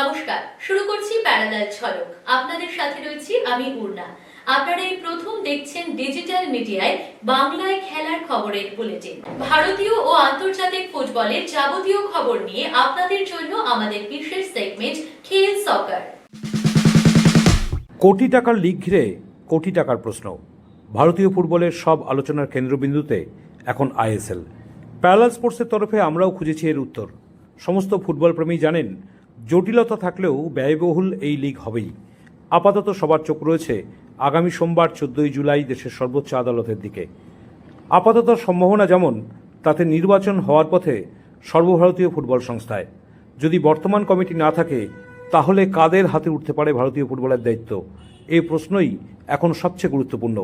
নমস্কার, শুরু করছি প্যারালাল ঝলক আপনাদের সাথে রয়েছি আমি পূর্ণা আপনারা এই প্রথম দেখছেন ডিজিটাল মিডিয়ায় বাংলায় খেলার খবরের বুলেটিন। ভারতীয় ও আন্তর্জাতিক ফুটবলের যাবতীয় খবর নিয়ে আপনাদের জন্য আমাদের বিশেষ সেগমেন্ট খেল সকার কোটি টাকার লিগ ঘিরে কোটি টাকার প্রশ্ন। ভারতীয় ফুটবলের সব আলোচনার কেন্দ্রবিন্দুতে এখন আইএসএল প্যারালাল স্পোর্টসের তরফে আমরাও খুঁজেছি এর উত্তর। সমস্ত ফুটবল প্রেমী জানেন জটিলতা থাকলেও ব্যয়বহুল এই লিগ হবেই। আপাতত সবার চোখ রয়েছে আগামী সোমবার, চোদ্দই জুলাই দেশের সর্বোচ্চ আদালতের দিকে। আপাতত সম্ভাবনা যেমন, তাতে নির্বাচন হওয়ার পথে সর্বভারতীয় ফুটবল সংস্থায়। যদি বর্তমান কমিটি না থাকে, তাহলে কাদের হাতে উঠতে পারে ভারতীয় ফুটবলের দায়িত্ব? এই প্রশ্নই এখন সবচেয়ে গুরুত্বপূর্ণ।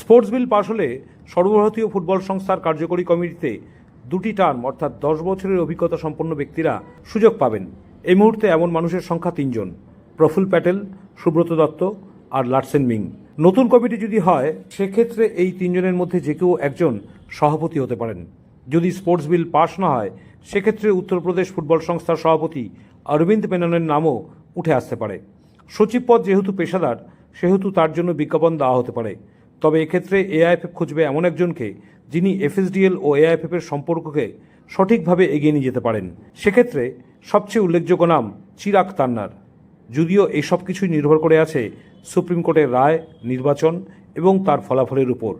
স্পোর্টস বিল পাশ হলে সর্বভারতীয় ফুটবল সংস্থার কার্যকরী কমিটিতে দুটি টার্ম, অর্থাৎ দশ বছরের অভিজ্ঞতা সম্পন্ন ব্যক্তিরা সুযোগ পাবেন। এই মুহূর্তে এমন মানুষের সংখ্যা তিনজন, প্রফুল প্যাটেল, সুব্রত দত্ত আর লাটসেন মিং। নতুন কমিটি যদি হয়, সেক্ষেত্রে এই তিনজনের মধ্যে যে কেউ একজন সভাপতি হতে পারেন। যদি স্পোর্টস বিল পাশ না হয়, সেক্ষেত্রে উত্তরপ্রদেশ ফুটবল সংস্থার সভাপতি অরবিন্দ মেননের নামও উঠে আসতে পারে। সচিব পদ যেহেতু পেশাদার, সেহেতু তার জন্য বিজ্ঞাপন দেওয়া হতে পারে। তবে এক্ষেত্রে এআইএফএফ খুঁজবে এমন একজনকে যিনি এফএসডিএল ও এআইএফএফ এর সম্পর্ককে সঠিকভাবে এগিয়ে নিয়ে যেতে পারেন। সেক্ষেত্রে সবচেয়ে উল্লেখযোগ্য নাম চিরাগ তান্নার। যদিও এসব সব কিছুই নির্ভর করে আছে সুপ্রিম কোর্টের রায়, নির্বাচন এবং তার ফলাফলের উপর।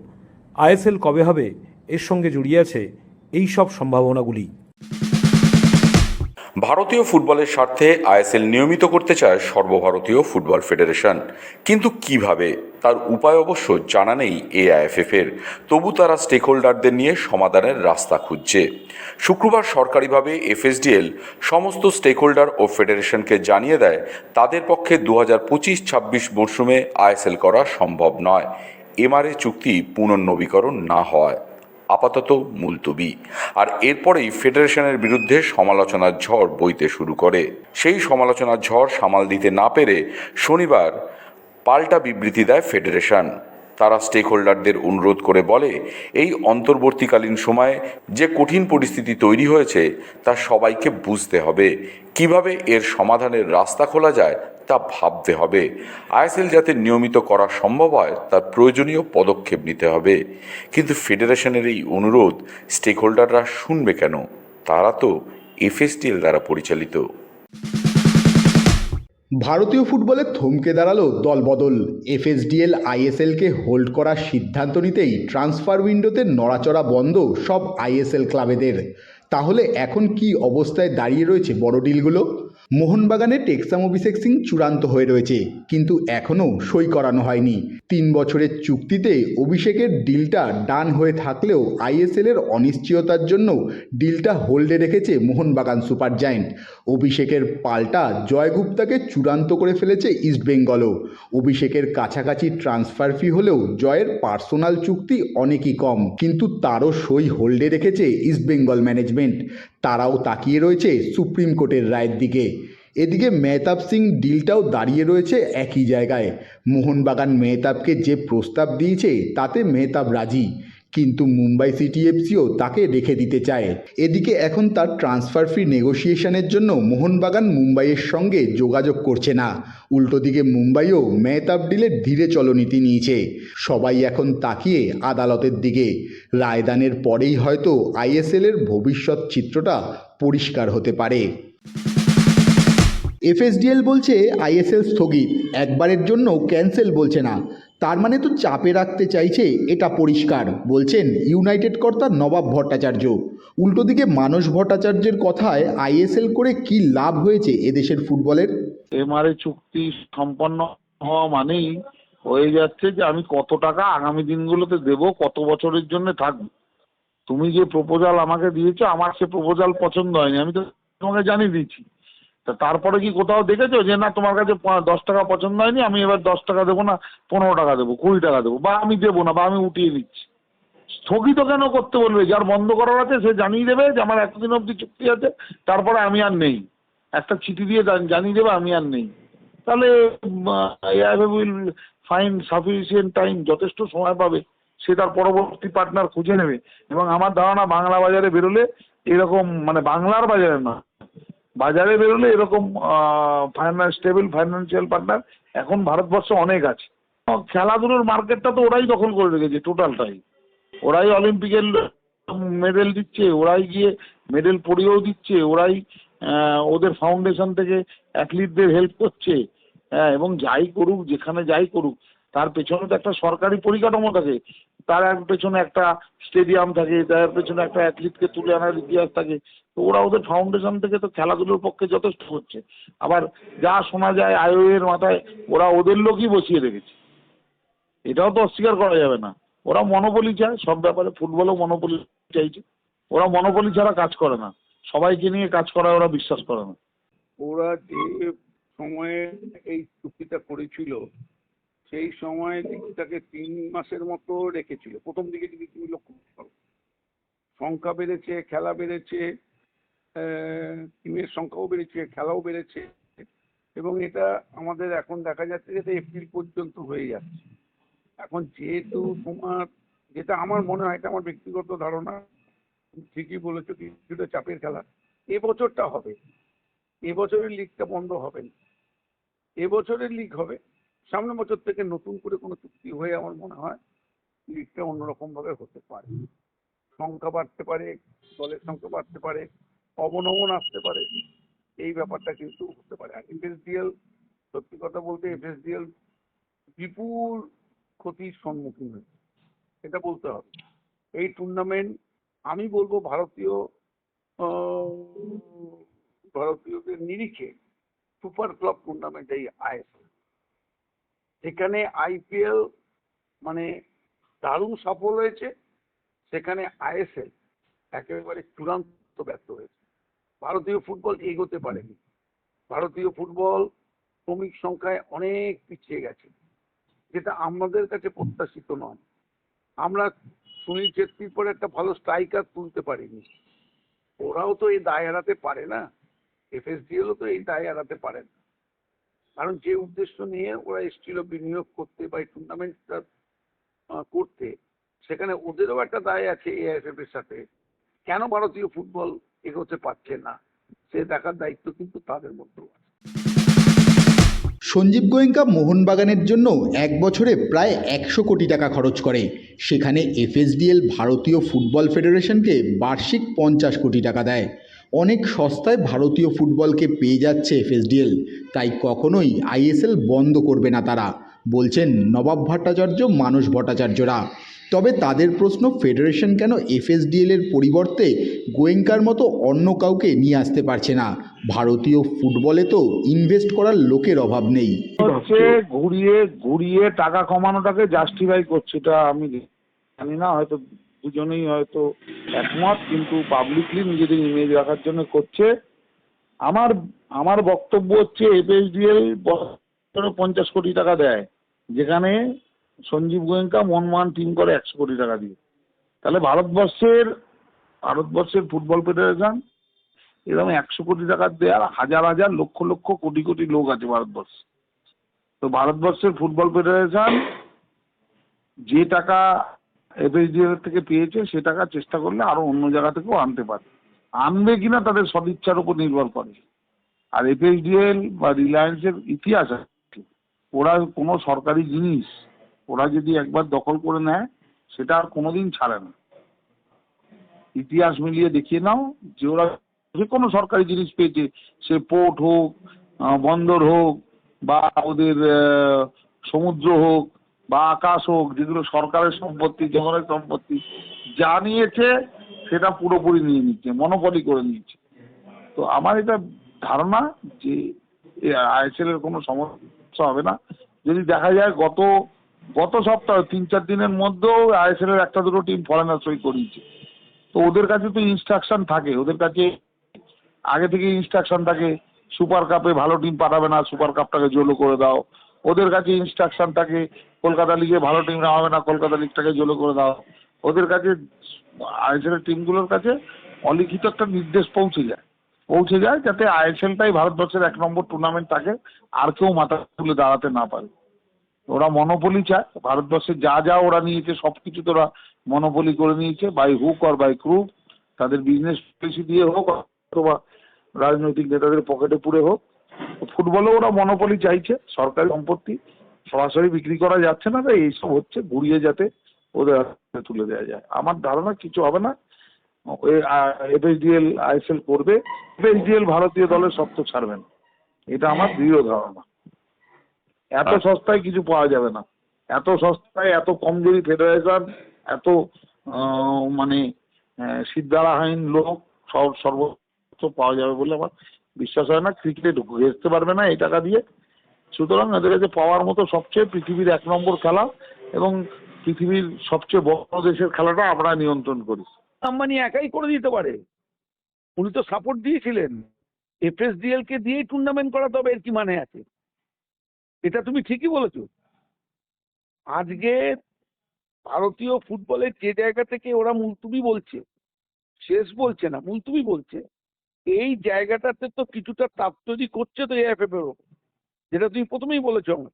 আইএসএল কবে হবে, এর সঙ্গে জড়িয়ে আছে এই সব সম্ভাবনাগুলি। ভারতীয় ফুটবলের স্বার্থে আইএসএল নিয়মিত করতে চায় সর্বভারতীয় ফুটবল ফেডারেশন। কিন্তু কীভাবে? তার উপায় অবশ্য জানা নেই এআইএফএফ এর তবু তারা স্টেক হোল্ডারদের নিয়ে সমাধানের রাস্তা খুঁজছে। শুক্রবার সরকারিভাবে এফএসডিএল সমস্ত স্টেক হোল্ডার ও ফেডারেশনকে জানিয়ে দেয়, তাদের পক্ষে দু হাজার পঁচিশ ছাব্বিশ মরশুমে আইএসএল করা সম্ভব নয়। এমআরএ চুক্তি পুনর্নবীকরণ না হয় আপাতত মুলতবি। আর এরপরেই ফেডারেশনের বিরুদ্ধে সমালোচনার ঝড় বইতে শুরু করে। সেই সমালোচনার ঝড় সামাল দিতে না পেরে শনিবার পাল্টা বিবৃতি দেয় ফেডারেশন। তারা স্টেক হোল্ডারদের অনুরোধ করে বলে, এই অন্তর্বর্তীকালীন সময়ে যে কঠিন পরিস্থিতি তৈরি হয়েছে, তা সবাইকে বুঝতে হবে। কীভাবে এর সমাধানের রাস্তা খোলা যায়, তা ভাবতে হবে। আইএসএল যাতে নিয়মিত করা সম্ভব হয়, তার প্রয়োজনীয় পদক্ষেপ নিতে হবে। কিন্তু ফেডারেশনের এই অনুরোধ স্টেক হোল্ডাররা শুনবে কেন? তারা তো এফএসটিএল দ্বারা পরিচালিত। ভারতীয় ফুটবলে থমকে দাঁড়াল দলবদল। এফএসডিএল, আইএসএলকে হোল্ড করার সিদ্ধান্ত নিতেই ট্রান্সফার উইন্ডোতে নড়াচড়া বন্ধ সব আইএসএল ক্লাবেদের। তাহলে এখন কি অবস্থায় দাঁড়িয়ে রয়েছে বড় ডিলগুলো? মোহনবাগানে টেক্সাম অভিষেক সিং চূড়ান্ত হয়ে রয়েছে, কিন্তু এখনও সই করানো হয়নি। তিন বছরের চুক্তিতে অভিষেকের ডিলটা ডান হয়ে থাকলেও আইএসএলের অনিশ্চয়তার জন্য ডিলটা হোল্ডে রেখেছে মোহনবাগান সুপার জায়েন্ট। অভিষেকের পাল্টা জয়গুপ্তাকে চূড়ান্ত করে ফেলেছে ইস্টবেঙ্গলও অভিষেকের কাছাকাছি ট্রান্সফার ফি হলেও জয়ের পার্সোনাল চুক্তি অনেকই কম, কিন্তু তারও সই হোল্ডে রেখেছে ইস্টবেঙ্গল ম্যানেজমেন্ট। তারাও তাকিয়ে রয়েছে সুপ্রিম কোর্টের রায়ের দিকে। এদিকে মেহতাব সিং ডিলটাও দাঁড়িয়ে রয়েছে একই জায়গায়। মোহনবাগান মেহতাবকে যে প্রস্তাব দিয়েছে তাতে মেহতাব রাজি। কিন্তু মুম্বাই সিটি এফসিও তাকে রেখে দিতে চায়। এদিকে এখন তার ট্রান্সফার ফি নেগোসিয়েশনের জন্য মোহনবাগান মুম্বাইয়ের সঙ্গে যোগাযোগ করছে না। উল্টো দিকে মুম্বাইও মেহতাব ডিলের ধীরে চলনীতি নিয়েছে। সবাই এখন তাকিয়ে আদালতের দিকে। রায়দানের পরেই হয়তো আইএসএলের ভবিষ্যৎ চিত্রটা পরিষ্কার হতে পারে। এফএসডিএল বলছে আইএসএল স্থগিত, একবারের জন্য ক্যান্সেল বলছে না। তার মানে তো চাপে রাখতে চাইছে, এটা পরিষ্কার, বলছেন ইউনাইটেড কর্তা নবাব ভট্টাচার্য। উল্টো দিকে মানস ভট্টাচার্যের কথায় আইএসএল করে কি লাভ হয়েছে এদেশের ফুটবলের? এমআরএ চুক্তি সম্পন্ন হওয়া মানেই হয়ে যাচ্ছে যে আমি কত টাকা আগামী দিনগুলোতে দেব, কত বছরের জন্য থাকব। তুমি যে প্রপোজাল আমাকে দিয়েছ, আমার সে প্রপোজাল পছন্দ হয়নি, আমি তো তোমাকে জানিয়ে দিয়েছি। তা তারপরে কি কোথাও দেখেছ যে না, তোমার কাছে দশ টাকা পছন্দ হয়নি, আমি এবার দশ টাকা দেবো না, পনেরো টাকা দেবো, কুড়ি টাকা দেবো, বা আমি দেবো না, বা আমি উঠিয়ে দিচ্ছি স্থগিত কেন করতে বলবে? যার বন্ধ করার আছে, সে জানিয়ে দেবে যে আমার এতদিন অবধি চুক্তি আছে, তারপরে আমি আর নেই। একটা চিঠি দিয়ে জান- জানিয়ে দেবে, আমি আর নেই। তাহলে উইল ফাইন সাফিসিয়েন্ট টাইম যথেষ্ট সময় পাবে, সে তার পরবর্তী পার্টনার খুঁজে নেবে। এবং আমার ধারণা, বাংলা বাজারে বেরোলে এরকম মানে বাংলার বাজারে না বাজারে বেরোলে এরকম ফাইন্যান্স স্টেবল ফাইন্যান্সিয়াল পার্টনার এখন ভারতবর্ষে অনেক আছে। খেলাধুলোর মার্কেটটা তো ওরাই দখল করে রেখেছে টোটালটাই ওরাই অলিম্পিকের মেডেল দিচ্ছে, ওরাই গিয়ে মেডেল পরিয়েও দিচ্ছে, ওরাই ওদের ফাউন্ডেশন থেকে অ্যাথলিটদের হেল্প করছে। হ্যাঁ এবং যাই করুক, যেখানে যাই করুক, তার পেছনে তো একটা সরকারি পরিকাঠামো থাকে। তার এক পেছনে একটা স্টেডিয়াম থাকে, তার পেছনে একটা অ্যাথলিটকে তুলে আনার ইতিহাস থাকে। তো ওরা ওদের ফাউন্ডেশন থেকে তো খেলাধুলোর পক্ষে যথেষ্ট করছে আবার যা শোনা যায় আইও এর মাথায়, ওরা ওদের লোকই বসিয়ে রেখেছে। এটাও তো অস্বীকার করা যাবে না। ওরা মনোপলি চায়, সব ব্যাপারে ফুটবলও মনোপলি চাইছে। ওরা মনোপলি ছাড়া কাজ করে না। সবাইকে নিয়ে কাজ করায় ওরা বিশ্বাস করে না। ওরা যে সময়ে এই চুক্তিটা করেছিল, সেই সময় লিগটাকে তিন মাসের মতো রেখেছিল। প্রথম দিকে যদি তুমি লক্ষ্য করো, সংখ্যা বেড়েছে, খেলা বেড়েছে টিমের সংখ্যাও বেড়েছে, খেলাও বেড়েছে এবং এটা আমাদের এখন দেখা যাচ্ছে যে এপ্রিল পর্যন্ত হয়ে যাচ্ছে। এখন যেহেতু তোমার, যেটা আমার মনে হয়, এটা আমার ব্যক্তিগত ধারণা ঠিকই বলেছ, কিছুটা চাপের খেলা। এবছরটা হবে। এবছরের লিগটা বন্ধ হবে না। এবছরের লিগ হবে। সামনের বছর থেকে নতুন করে কোনো চুক্তি হয়ে আমার মনে হয় লিগটা অন্যরকম ভাবে হতে পারে। সংখ্যা বাড়তে পারে, দলের সংখ্যা বাড়তে পারে অবনমন আসতে পারে। এই ব্যাপারটা কিন্তু হতে পারে। আর এফএসডিএল, সত্যি কথা বলতে এফএসডিএল বিপুল ক্ষতির সম্মুখীন হয়েছে। এটা বলতে হবে। এই টুর্নামেন্ট আমি বলব ভারতীয় ভারতীয়দের নিরিখে সুপার ক্লাব টুর্নামেন্ট এই আইএসএল। সেখানে আইপিএল মানে দারুণ সফল হয়েছে, সেখানে আইএসএল একেবারে চূড়ান্ত ব্যর্থ হয়েছে। ভারতীয় ফুটবল এগোতে পারেনি। ভারতীয় ফুটবল শ্রমিক সংখ্যায় অনেক পিছিয়ে গেছে, যেটা আমাদের কাছে প্রত্যাশিত নয়। আমরা সুনীল ছেত্রীর পরে একটা ভালো স্ট্রাইকার তুলতে পারিনি। ওরাও তো এই দায় এড়াতে পারে না। এফ এস এফএসডিএলও তো এই দায় এড়াতে পারে না। কারণ যে উদ্দেশ্য নিয়ে ওরা এসেছিল বিনিয়োগ করতে বা এই টুর্নামেন্টটা করতে, সেখানে ওদেরও একটা দায় আছে এআইএফএফ এর সাথে। কেন ভারতীয় ফুটবল এগোতে পারছে না। সে দেখার দায়িত্ব কিন্তু তাদের মধ্যেও আছে। সঞ্জীব গোয়েঙ্কা মোহনবাগানের জন্য এক বছরে প্রায় একশো কোটি টাকা খরচ করে। সেখানে এফএসডিএল ভারতীয় ফুটবল ফেডারেশনকে বার্ষিক পঞ্চাশ কোটি টাকা দেয়। অনেক সস্তায় ভারতীয় ফুটবলকে পেয়ে যাচ্ছে এফএসডিএল। তাই কখনোই আইএসএল বন্ধ করবে না তারা, বলছেন নবাব ভট্টাচার্য, মানস ভট্টাচার্যরা। তবে তাদের প্রশ্ন, ফেডারেশন কেন এফএসডিএল এর পরিবর্তে গোয়েঙ্কার মতো অন্য কাউকে নিয়ে আসতে পারছে না? ভারতীয় ফুটবলে তো ইনভেস্ট করার লোকের অভাব নেই। হচ্ছে ঘুরিয়ে ঘুরিয়ে টাকা কমানোটাকে জাস্টিফাই করছে এটা আমি জানি না, হয়তো দুজনেই হয়তো একমত, কিন্তু পাবলিকলি নিজেদের ইমেজ রাখার জন্য করছে। আমার আমার বক্তব্য হচ্ছে, এফএসডিএল পঞ্চাশ কোটি টাকা দেয়, যেখানে সঞ্জীব গোয়েঙ্কা মনমান টিম করে একশো কোটি টাকা দিয়ে। তাহলে ভারতবর্ষের ভারতবর্ষের ফুটবল ফেডারেশন এরকম একশো কোটি টাকা দেওয়ার হাজার হাজার লক্ষ লক্ষ কোটি কোটি লোক আছে ভারতবর্ষে। তো ভারতবর্ষের ফুটবল ফেডারেশন যে টাকা এফএসডিএল থেকে পেয়েছে, সে টাকা চেষ্টা করলে আরও অন্য জায়গা থেকেও আনতে পারে। আনবে কিনা তাদের সদিচ্ছার উপর নির্ভর করে। আর এফএসডিএল বা রিলায়েন্সের ইতিহাস আছে। ওরা কোনো সরকারি জিনিস ওরা যদি একবার দখল করে নেয়, সেটা আর কোনোদিন ছাড়ে না। ইতিহাস মিলিয়ে দেখিয়ে নাও যে ওরা যে কোনো সরকারি জিনিস পেয়েছে, সে পোর্ট হোক বন্দর হোক, বা ওদের সমুদ্র হোক, বা আকাশ হোক, যেগুলো সরকারের সম্পত্তি, জনগণের সম্পত্তি, যা নিয়েছে সেটা পুরোপুরি নিয়ে নিচ্ছে মনোপলি করে নিচ্ছে। তো আমার এটা ধারণা যে আইএসএল এর কোনো সমস্যা হবে না। যদি দেখা যায় গত গত সপ্তাহে তিন চার দিনের মধ্যেও আইএসএল এর একটা দুটো টিম ফরেনার সই করিয়েছে। তো ওদের কাছে তো ইনস্ট্রাকশন থাকে। ওদের কাছে আগে থেকে ইনস্ট্রাকশন থাকে সুপার কাপে ভালো টিম পাঠাবে না সুপার কাপটাকে জোলো করে দাও। ওদের কাছে ইনস্ট্রাকশন থাকে, কলকাতা লিগে ভালো টিম নামাবে না, কলকাতা লিগটাকে জোলো করে দাও। ওদের কাছে আইএসএল টিমগুলোর কাছে অলিখিত একটা নির্দেশ পৌঁছে যায়। পৌঁছে যায় যাতে আইএসএলটাই ভারতবর্ষের এক নম্বর টুর্নামেন্ট থাকে, আর কেউ মাথা তুলে দাঁড়াতে না পারে। ওরা মনোপলি চায়। ভারতবর্ষে যা যা ওরা নিয়েছে, সব কিছু তো ওরা মনোপলি করে নিয়েছে by hook or by crook তাদের বিজনেস পলিসি দিয়ে হোক, অথবা রাজনৈতিক নেতাদের পকেটে পুরে হোক। ফুটবলে ওরা মনোপলি চাইছে, সরকারি সম্পত্তি সরাসরি বিক্রি করা যাচ্ছে না, তাই এইসব হচ্ছে ঘুরিয়ে যাতে ওদের হাতে তুলে দেওয়া যায়। আমার ধারণা কিছু হবে না। এফএসডিএল আইএসএল করবে। এফএসডিএল ভারতীয় দলের সত্য ছাড়বে না। এটা আমার দৃঢ় ধারণা। এত সস্তায় কিছু পাওয়া যাবে না। এত সস্তায় এত কমজোরি ফেডারেশন এত মানে সিদ্ধারাহীন লোক সব সর্বোচ্চ পাওয়া যাবে বলে আমার বিশ্বাস হয় না। ক্রিকেটে ঘেসতে পারবে না এই টাকা দিয়ে। সুতরাং এদের কাছে পাওয়ার মতো সবচেয়ে পৃথিবীর এক নম্বর খেলা এবং পৃথিবীর সবচেয়ে বড় দেশের খেলাটা আমরা নিয়ন্ত্রণ করি। আম্বানি একাই করে দিতে পারে। উনি তো সাপোর্ট দিয়েছিলেন। এফএসডিএল কে দিয়েই টুর্নামেন্ট করাতে হবে এর কি মানে আছে? এটা তুমি ঠিকই বলেছ। আজকে ভারতীয় ফুটবলের যে জায়গা থেকে ওরা মুলতুবি বলছে, শেষ বলছে না, মুলতুবি বলছে, এই জায়গাটাতে তো কিছুটা তাপ করছে তো এএফএফ এর ওপর। যেটা তুমি প্রথমেই বলেছ আমার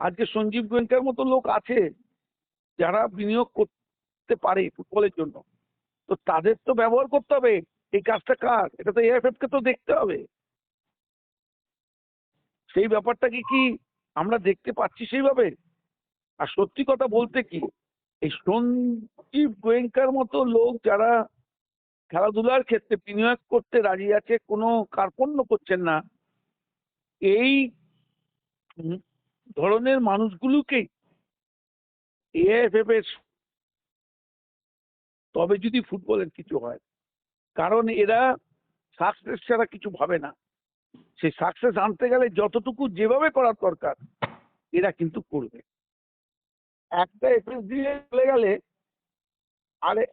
আজকে সঞ্জীব গোয়েঙ্কার মতো লোক আছে যারা বিনিয়োগ করতে পারে ফুটবলের জন্য। তো তাদের তো ব্যবহার করতে হবে, এই কাজটা কার? এটা তো এএফএফ কে তো দেখতে হবে। সেই ব্যাপারটাকে কি আমরা দেখতে পাচ্ছি সেইভাবে? আর সত্যি কথা বলতে কি, এই সঞ্জীব গোয়েঙ্কার মতো লোক যারা খেলাধুলার ক্ষেত্রে বিনিয়োগ করতে রাজি আছে, কোনো কার্পণ্য করছেন না, এই ধরনের মানুষগুলোকেই এএফএফ এর তবে যদি ফুটবলের কিছু হয়, কারণ এরা সাকসেস ছাড়া কিছু ভাবে না। সেই সাকসেস আনতে গেলে যতটুকু যেভাবে করার দরকার, এরা কিন্তু করবে। একটা এফএসডিএল চলে গেলে আরে,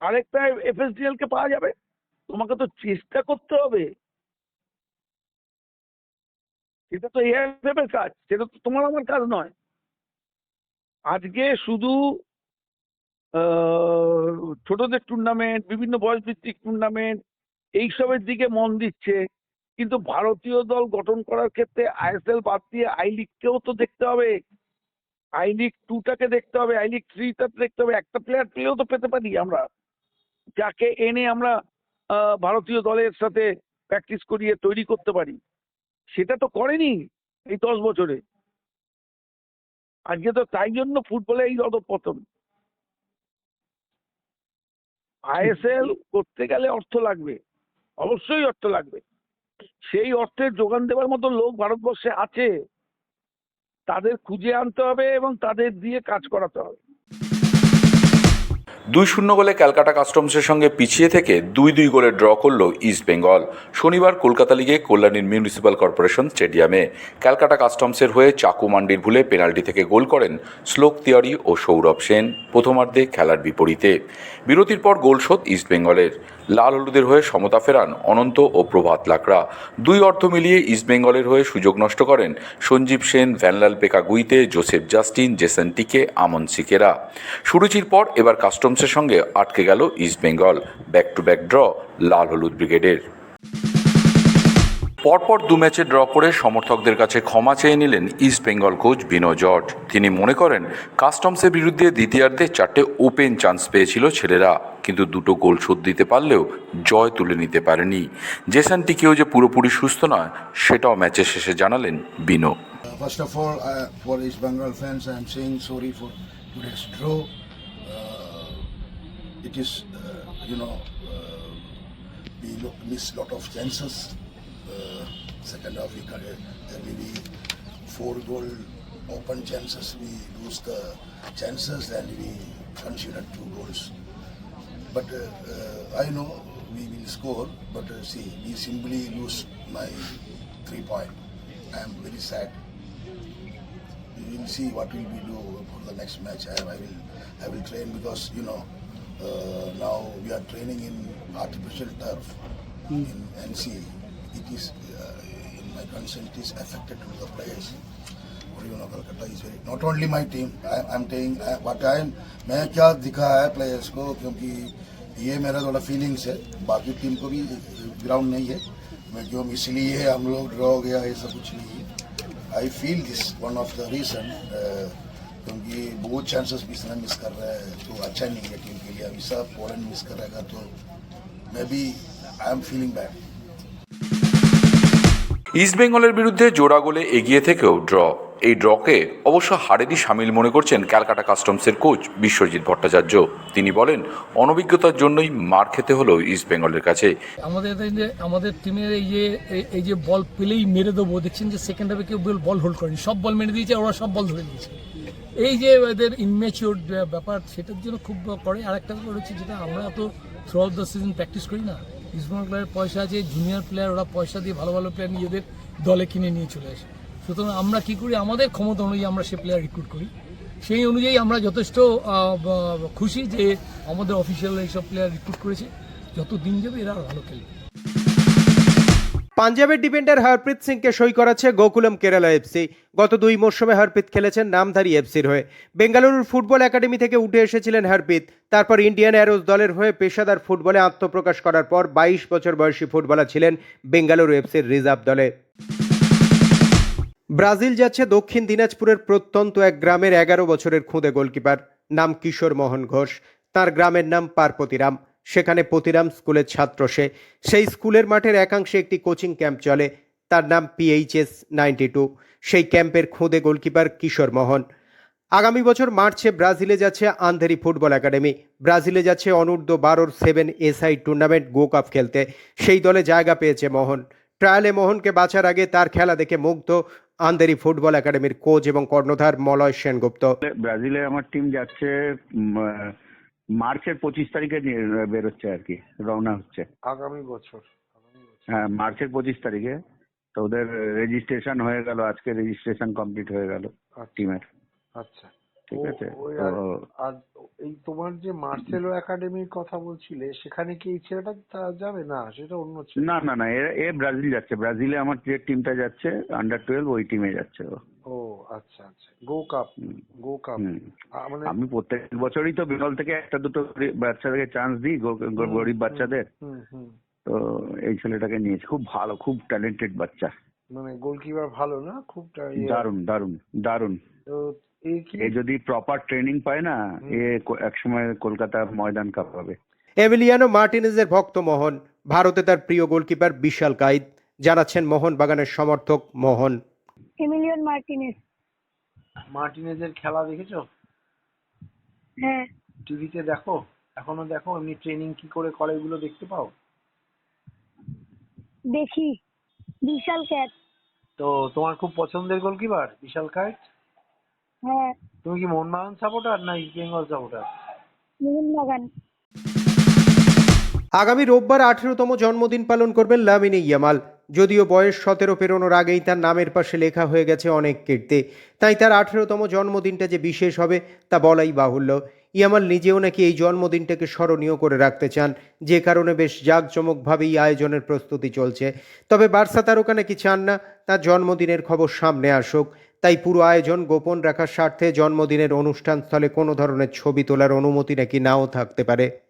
আরেকটা এফএসডিএল কে পাওয়া যাবে? তোমাকে তো চেষ্টা করতে হবে। এটা তো এআইএফ এর কাজ, সেটা তো তোমার আমার কাজ নয়। আজকে শুধু ছোটদের টুর্নামেন্ট বিভিন্ন বয়স ভিত্তিক টুর্নামেন্ট এইসবের দিকে মন দিচ্ছে। কিন্তু ভারতীয় দল গঠন করার ক্ষেত্রে আইএসএল বাদ দিয়ে আই লিগকেও তো দেখতে হবে। আই লিগ টুটাকে দেখতে হবে, আই লিগ থ্রিটা দেখতে হবে। একটা প্লেয়ার পেলেও তো পেতে পারি আমরা। যাকে এনে আমরা ভারতীয় দলের সাথে প্র্যাকটিস করিয়ে তৈরি করতে পারি। সেটা তো করেনি এই দশ বছরে। আজকে তো তাই জন্য ফুটবলে এই অধপতন আইএসএল করতে গেলে অর্থ লাগবে। অবশ্যই অর্থ লাগবে। সেই অর্থের যোগান দেওয়ার মতো লোক ভারতবর্ষে আছে। তাদের খুঁজে আনতে হবে এবং তাদের দিয়ে কাজ করাতে হবে। দুই শূন্য গোলে ক্যালকাটা কাস্টমসের সঙ্গে পিছিয়ে থেকে দুই দুই গোলে ড্র করল ইস্ট বেঙ্গল। শনিবার কলকাতা লিগে কল্যাণীর মিউনিসিপ্যাল কর্পোরেশন স্টেডিয়ামে ক্যালকাটা কাস্টমসের হয়ে চাকু মান্ডির ভুলে পেনাল্টি থেকে গোল করেন শ্লোক তিয়ারি ও সৌরভ সেন। প্রথমার্ধে খেলার বিপরীতে। বিরতির পর গোল শোধ ইস্ট বেঙ্গলের। লাল হলুদের হয়ে সমতা ফেরান অনন্ত ও প্রভাত লাকড়া। দুই অর্থ মিলিয়ে ইস্ট বেঙ্গলের হয়ে সুযোগ নষ্ট করেন Sanjib Sen, Vanlalpeka Guite Joseph Justin, Jesin টিকে, আমন সিকেরা। সুরুচির পর এবার কাস্টমসের সঙ্গে আটকে গেল East Bengal. Back to back draw লাল হলুদ ব্রিগেডের। পরপর দু ম্যাচে ড্র করে সমর্থকদের কাছে ক্ষমা চেয়ে নিলেন ইস্ট বেঙ্গল কোচ বিনো জর্জ তিনি মনে করেন কাস্টমসের বিরুদ্ধে দ্বিতীয়ার্ধে চারটে ওপেন চান্স পেয়েছিল ছেলেরা কিন্তু দুটো গোল শোধ দিতে পারলেও জয় তুলে নিতে পারেনি। জেসান টিকেও যে পুরোপুরি সুস্থ নয় সেটাও ম্যাচের শেষে জানালেন বিনো of all, uh, for East Bengal fans, I am saying sorry for today's draw. It is, uh, you know, uh, we lo- miss lot of chances. Uh, second half, we got uh, there four goal open chances. We lose the chances and we consider two goals. But uh, I know we will score. But see, we simply lose my three point. I am very sad we will see what will we do for the next match. I, I will I will train because you know now we are training in artificial turf mm. in NC. It is uh, in my consent is affected to the players. Or you know Calcutta is very not only my team. I, I'm saying what I am मैं क्या दिखा है players को क्योंकि ये मेरा थोड़ा feelings है बाकी टीम को भी ग्राउंड नहीं है मैं क्यों इसलिए हम लोग ड्रॉ हो गया ऐसा कुछ नहीं है I feel this one of the reason क्योंकि बहुत चांसेस भी इसने मिस कर रहा है तो अच्छा नहीं है टीम के लिए अभी सब पोलैंड मिस करेगा तो maybe I am feeling bad. ইস্টবেঙ্গলের বিরুদ্ধে জোড়া গোলে এগিয়ে থেকেও ড্র এই ড্রকে অবশ্য হারেরই সামিল মনে করছেন ক্যালকাটা কাস্টমসের কোচ বিশ্বজিৎ ভট্টাচার্য তিনি বলেন অনভিজ্ঞতার জন্যই মার খেতে হলো ইস্টবেঙ্গলের কাছে আমাদের এই যে আমাদের টিমের এই যে এই- এই যে বল পেলেই মেরে দেবো দেখছেন যে সেকেন্ড হাফে কেউ বল বল হোল্ড করেনি সব বল মেরে দিয়েছে ওরা সব বল ধরে নিয়েছে এই যে এদের ইনম্যাচিওর ব্যাপার, সেটার জন্য খুব করে। আর একটা ব্যাপার হচ্ছে যেটা আমরা তো throughout the season practice করি না। ইসমাল প্লেয়ার পয়সা আছে জুনিয়র প্লেয়ার ওরা পয়সা দিয়ে ভালো ভালো প্লেয়ার নিজেদের দলে কিনে নিয়ে চলে আসে। সুতরাং আমরা কি করি, আমাদের ক্ষমতা অনুযায়ী আমরা সে প্লেয়ার রিক্রুট করি। সেই অনুযায়ী আমরা যথেষ্ট খুশি যে আমাদের অফিসিয়াল এইসব প্লেয়ার রিক্রুট করেছে। যত দিন যাবে এরা ভালো খেলবে। পাঞ্জাবের ডিফেন্ডার হরপ্রীত সিংকে সই করাচ্ছে গোকুলম কেরালা এফসি। গত দুই মরশুমে হরপ্রীত খেলেছেন নামধারী এফসির হয়ে। বেঙ্গালুরুর ফুটবল একাডেমি থেকে উঠে এসেছিলেন হরপ্রীত। তারপর ইন্ডিয়ান অ্যারোস দলের হয়ে পেশাদার ফুটবলে আত্মপ্রকাশ করার পর বাইশ বছর বয়সী ফুটবলার ছিলেন বেঙ্গালুরু এফসির রিজার্ভ দলে। ব্রাজিল যাচ্ছে দক্ষিণ দিনাজপুরের প্রত্যন্ত এক গ্রামের এগারো বছরের খুঁদে গোলকিপার। নাম কিশোর মোহন ঘোষ। তার গ্রামের নাম পার্বতীরাম সেখানে পতিরাম স্কুলের ছাত্র সে। সেই স্কুলের মাঠের একাংশে একটি কোচিং ক্যাম্প চলে। তার নাম পিএইচএস নাইনটি টু। সেই ক্যাম্পের খুদে গোলকিপার কিশোর মোহন। আগামী বছর মার্চে ব্রাজিলে যাচ্ছে আন্ধেরি ফুটবল একাডেমি। ব্রাজিলে যাচ্ছে অনূর্ধ্ব বারোর seven SI tournament go cup খেলতে। সেই দলে জায়গা পেয়েছে মোহন। ট্রায়ালে মোহনকে বাঁচার আগে তার খেলা দেখে মুগ্ধ আন্ধেরি ফুটবল একাডেমির কোচ এবং কর্ণধার মলয় সেনগুপ্ত। ব্রাজিলে আমার টিম যাচ্ছে মার্চের পঁচিশ তারিখে বেরোচ্ছে আর কি রওনা হচ্ছে। আগামী বছর হ্যাঁ মার্চের পঁচিশ তারিখে। তো ওদের রেজিস্ট্রেশন হয়ে গেল আজকে রেজিস্ট্রেশন কমপ্লিট হয়ে গেল টিমের আচ্ছা। ঠিক আছে? এই তোমার যে মার্সেলো একাডেমির কথা বলছিলে সেখানে কি এই ছেলেটা যাবে? না সেটা অন্য ছেলে। না না না এ ব্রাজিল যাচ্ছে। ব্রাজিলে আমার যে টিমটা যাচ্ছে আন্ডার টুয়েলভ ওই টিমে যাচ্ছে ও আচ্ছা আচ্ছা। Go cup hmm. Go cup. মানে আমি প্রত্যেক বছরই তো বেঙ্গল থেকে একটা দুটো বাচ্চাদেরকে চান্স দিই গো- গো- গরিব বাচ্চাদের। হুম হুম। তো এই ছেলেটাকে নিয়েছি। খুব ভালো খুব ট্যালেন্টেড বাচ্চা। মানে গোলকিপার ভালো না? খুব টা- ইয়ে- দারুণ দারুণ দারুণ তো এই কি? এ যদি প্রপার ট্রেনিং পায় না এ কো- একসময় কলকাতা ময়দান কাপ কাঁপাবে এমিলিয়ানো মার্টিনেজের ভক্ত মোহন ভারতে তার প্রিয় গোলকিপার বিশাল কাইদ জানাচ্ছেন মোহন বাগানের সমর্থক মোহন। এমিলিয়ন মার্টিনেজ। মার্টিনেজের খেলা দেখেছ? হ্যাঁ। টিভিতে দেখো? এখনও দেখো? এমনি ট্রেনিং কি করে করে এগুলো দেখতে পাও? দেখি। বিশাল ক্যাট তো তোমার খুব পছন্দের গোলকিপার বিশাল কাইট হ্যাঁ। তুমি কি মোহনবাগান সাপোর্টার না ইস্ট বেঙ্গল সাপোর্টার? মোহনবাগান আগামী রোববার আঠেরোতম জন্মদিন পালন করবেন লামিনী ইয়ামাল। যদিও বয়স সতেরো পেরোনোর আগেই তার নামের পাশে লেখা হয়ে গেছে অনেক কীর্তি। তাই তার আঠেরোতম জন্মদিনটা যে বিশেষ হবে, তা বলাই বাহুল্য। ইয়ামাল নিজেও নাকি এই জন্মদিনটাকে স্মরণীয় করে রাখতে চান। যে কারণে বেশ জাঁকজমকভাবেই আয়োজনের প্রস্তুতি চলছে। তবে বার্সা তারকা নাকি চান না, তার জন্মদিনের খবর সামনে আসুক। তাই পুরো আয়োজন গোপন রাখার স্বার্থে জন্মদিনের অনুষ্ঠানস্থলে কোনো ধরনের ছবি তোলার অনুমতি নাকি নাও থাকতে পারে।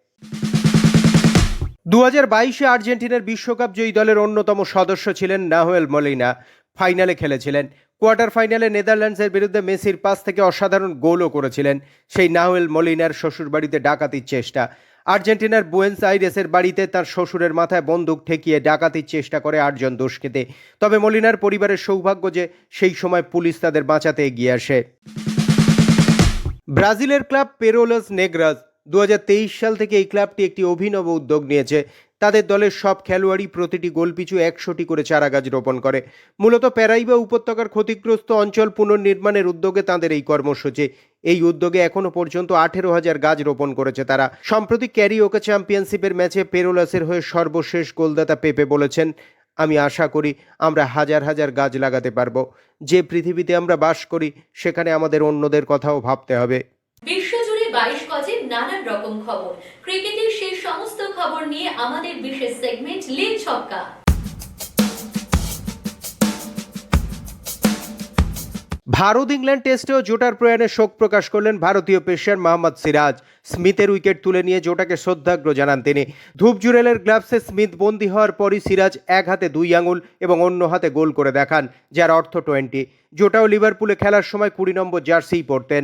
দু হাজার বাইশে আর্জেন্টিনার বিশ্বকাপ জয়ী দলের অন্যতম সদস্য ছিলেন নাহুয়েল মলিনা। ফাইনালে খেলেছিলেন। কোয়ার্টার ফাইনালে নেদারল্যান্ডসের বিরুদ্ধে মেসির পাস থেকে অসাধারণ গোলও করেছিলেন। সেই নাহুয়েল মলিনার শ্বশুরবাড়িতে ডাকাতির চেষ্টা। আর্জেন্টিনার বুয়েন্স আইরেসের বাড়িতে তার শ্বশুরের মাথায় বন্দুক ঠেকিয়ে ডাকাতির চেষ্টা করে আটজন দুষ্কৃতী। তবে মলিনার পরিবারের সৌভাগ্য যে সেই সময় পুলিশ তাদের বাঁচাতে এগিয়ে আসে। ব্রাজিলের ক্লাব পেরোলাস নেগ্রাস দু হাজার তেইশ সাল থেকে এই ক্লাবটি একটি অভিনব উদ্যোগ নিয়েছে। তাদের দলের সব খেলোয়াড়ই প্রতিটি গোলপিছু একশোটি করে চারা গাছ রোপণ করে। মূলত প্যারাইবা উপত্যকার ক্ষতিগ্রস্ত অঞ্চল পুনর্নির্মাণের উদ্যোগে তাদের এই কর্মসূচি। এই উদ্যোগে এখনও পর্যন্ত আঠেরো হাজার গাছ রোপণ করেছে তারা। সম্প্রতি ক্যারিওকে চ্যাম্পিয়নশিপের ম্যাচে পেরোলাসের হয়ে সর্বশেষ গোলদাতা পেপে বলেছেন, আমি আশা করি আমরা হাজার হাজার গাছ লাগাতে পারব। যে পৃথিবীতে আমরা বাস করি, সেখানে আমাদের অন্যদের কথাও ভাবতে হবে। বিশ্বজুড়ে বাইশ গজের নানান রকম খবর। ক্রিকেটের সেই সমস্ত খবর নিয়ে আমাদের বিশেষ সেগমেন্ট লীল ছক্কা। ভারত ইংল্যান্ড টেস্টেও জোটার প্রয়াণে শোক প্রকাশ করলেন ভারতীয় পেসার মোহাম্মদ সিরাজ। স্মিথের উইকেট তুলে নিয়ে জোটাকে শ্রদ্ধাগ্র জানান তিনি। ধূপ জুরেলের গ্লাভসে স্মিথ বন্দী হওয়ার পরই সিরাজ এক হাতে দুই আঙুল এবং অন্য হাতে গোল করে দেখান, যার অর্থ টোয়েন্টি। জোটাও লিভারপুলে খেলার সময় কুড়ি নম্বর জার্সিই পরতেন।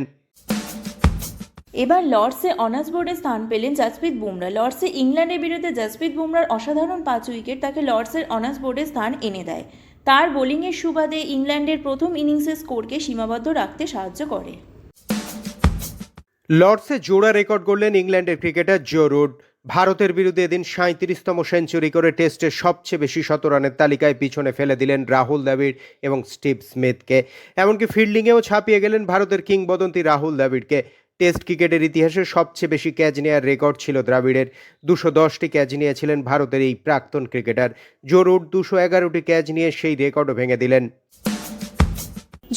এবার লর্ডসে অনার্স বোর্ডে স্থান পেলেন জাসপ্রীত বুমরা। লর্ডসে ইংল্যান্ডের বিরুদ্ধে জাসপ্রীত বুমরার অসাধারণ পাঁচ উইকেট তাকে লর্ডসের অনার্স বোর্ডে স্থান এনে দেয়। তার বোলিংয়ের সুবাদে ইংল্যান্ডের প্রথম ইনিংসের স্কোরকে সীমাবদ্ধ রাখতে সাহায্য করে। লর্ডসে জোড়া রেকর্ড করলেন ইংল্যান্ডের ক্রিকেটার জো রুড। ভারতের বিরুদ্ধে এদিন সাঁত্রিশতম সেঞ্চুরি করে টেস্টে সবচেয়ে বেশি শতরানের তালিকায় পিছনে ফেলে দিলেন রাহুল দ্রাবিড় এবং স্টিভ স্মিথকে। এমনকি ফিল্ডিংয়েও ছাপিয়ে গেলেন ভারতের কিংবদন্তি রাহুল দ্রাবিড়কে। টেস্ট ক্রিকেটের ইতিহাসে সবচেয়ে বেশি ক্যাচ নেওয়ার রেকর্ড ছিল দ্রাবিড়ের। দুশো দশটি ক্যাচ নিয়েছিলেন ভারতের এই প্রাক্তন ক্রিকেটার। জো রুড দুশো এগারোটি ক্যাচ নিয়ে সেই রেকর্ডও ভেঙে দিলেন।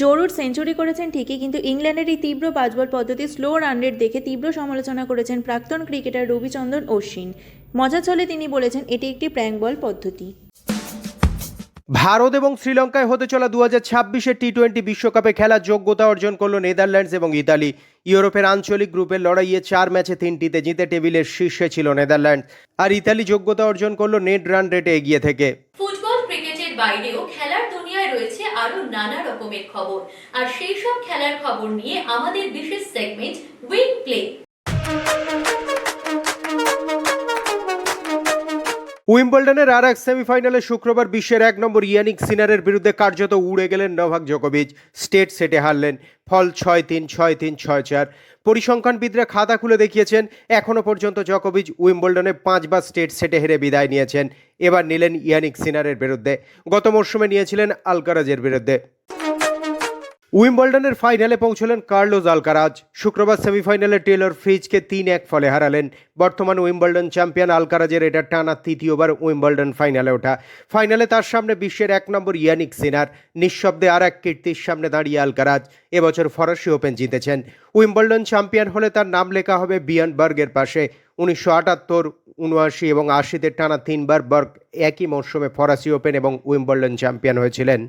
জরুর সেঞ্চুরি করেছেন ঠিকই, কিন্তু ইংল্যান্ডের এই তীব্র পাঁচবল পদ্ধতি, স্লো রান রেট দেখে তীব্র সমালোচনা করেছেন প্রাক্তন ক্রিকেটার রবিচন্দ্রন অশ্বিন। মজা চলে তিনি বলেছেন, এটি একটি প্র্যাঙ্ক বল পদ্ধতি। ভারত এবং শ্রীলঙ্কায় হতে চলা দু হাজার ছাব্বিশের টি টোয়েন্টি বিশ্বকাপে খেলার যোগ্যতা অর্জন করল নেদারল্যান্ডস এবং ইতালি। ইউরোপের আঞ্চলিক গ্রুপের লড়াইয়ে চার ম্যাচে তিনটিতে জিতে টেবিলের শীর্ষে ছিল নেদারল্যান্ডস। আর ইতালি যোগ্যতা অর্জন করল নেট রান রেটে এগিয়ে থেকে। ফুটবল, ক্রিকেটের বাইরেও খেলার দুনিয়ায় রয়েছে আরও নানা রকমের খবর। আর সেই সব খেলার খবর নিয়ে আমাদের বিশেষ সেগমেন্ট প্লে উইম্বলডনের আর এক সেমিফাইনালে শুক্রবার বিশ্বের এক নম্বর ইয়ানিক সিনারের বিরুদ্ধে কার্যত উড়ে গেলেন নভাক জোকোভিচ। স্টেট সেটে হারলেন, ফল ছয় তিন ছয় তিন, ছয় চার। পরিসংখ্যানবিদরা খাতা খুলে দেখিয়েছেন এখনও পর্যন্ত জকোভিচ উইম্বলডনে পাঁচবার স্টেট সেটে হেরে বিদায় নিয়েছেন। এবার নিলেন ইয়ানিক সিনারের বিরুদ্ধে। গত মরশুমে নিয়েছিলেন আলকারাজের বিরুদ্ধে। উইম্বলডনের ফাইনালে পৌঁছলেন কার্লোস আলকারাজ। শুক্রবার সেমিফাইনালে টেলর ফ্রিজকে তিন এক ফলে হারালেন। বর্তমান উইম্বলডন চ্যাম্পিয়ন আলকারাজের এটা টানা তৃতীয়বার উইম্বলডন ফাইনালে ওঠা। ফাইনালে তার সামনে বিশ্বের এক নম্বর ইয়ানিক সিনার। নিঃশব্দে আর এক কীর্তির সামনে দাঁড়িয়ে আলকারাজ। এবছর ফরাসি ওপেন জিতেছেন। উইম্বলডন চ্যাম্পিয়ন হলে তার নাম লেখা হবে বিয়ানবার্গের পাশে। উনিশশো আটাত্তর, উনআশি এবং আশিতে টানা তিনবার বার্গ একই মরশুমে ফরাসি ওপেন এবং উইম্বলডন চ্যাম্পিয়ন হয়েছিলেন।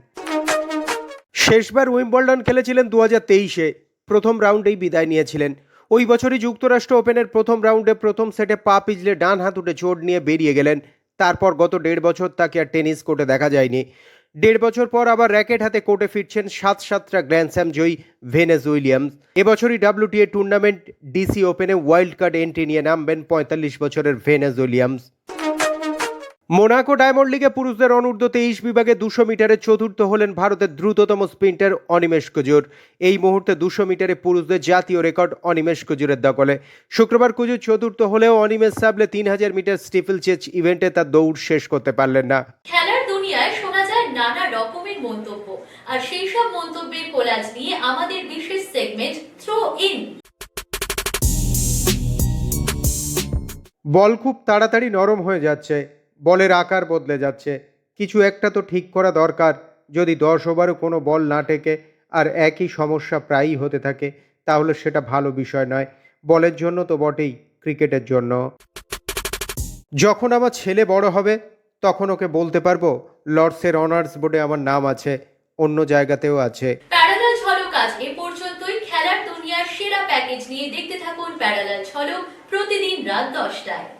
শেষবার উইম্বলডন খেলেছিলেন দু হাজার তেইশে, প্রথম রাউন্ডেই বিদায় নিয়েছিলেন। ওই বছরই যুক্তরাষ্ট্র ওপেনের প্রথম রাউন্ডে প্রথম সেটে পা পিছলে ডান হাতুটে চোট নিয়ে বেরিয়ে গেলেন। তারপর গত দেড় বছর তাকে আর টেনিস কোর্টে দেখা যায়নি। দেড় বছর পর আবার র্যাকেট হাতে কোর্টে ফিরছেন সাত সাতটা গ্র্যান্ড স্যাম জয়ী ভেনেস উইলিয়ামস। এবছরই ডাব্লিউটিএ টুর্নামেন্ট ডিসি ওপেনে ওয়াইল্ড কার্ড এন্ট্রি নিয়ে নামবেন পঁয়তাল্লিশ বছরের ভেনেস উইলিয়ামস। মোনাকো ডায়মন্ড লিগে পুরুষদের অনূর্ধ্ব তেইশ বিভাগে দুশো মিটারে চতুর্থ হলেন ভারতের দ্রুততম স্প্রিন্টার অনিমেষ কুজুর। এই মুহূর্তে দুশো মিটারে পুরুষদের জাতীয় রেকর্ড অনিমেষ কুজুরের দখলে। শুক্রবার কুজুর চতুর্থ হলেও অনিমেষ সাবলে তিন হাজার মিটার স্টিফল চেচ ইভেন্টে তার দৌড় শেষ করতে পারলেন না। খেলার দুনিয়ায় শোনা যায় নানা রকমের মন্তব্য। আর সেই সব মন্তব্যের কোলাজ নিয়ে আমাদের বিশেষ সেগমেন্ট থ্রো ইন বল খুব তাড়াতাড়ি নরম হয়ে যাচ্ছে। বলের আকার বদলে যাচ্ছে। কিছু একটা তো ঠিক করা দরকার। যদি দশ ওভারও কোনো বল না টেকে আর একই সমস্যা প্রায়ই হতে থাকে, তাহলে সেটা ভালো বিষয় নয়। বলের জন্য তো বটেই, ক্রিকেটের জন্য। যখন আমার ছেলে বড় হবে, তখন ওকে বলতে পারব, লর্ডসের অনার্স বোর্ডে আমার নাম আছে, অন্য জায়গাতেও আছে। প্যারালাল নিয়ে দেখতে থাকুন প্যারালাল প্রতিদিন রাত দশটায়।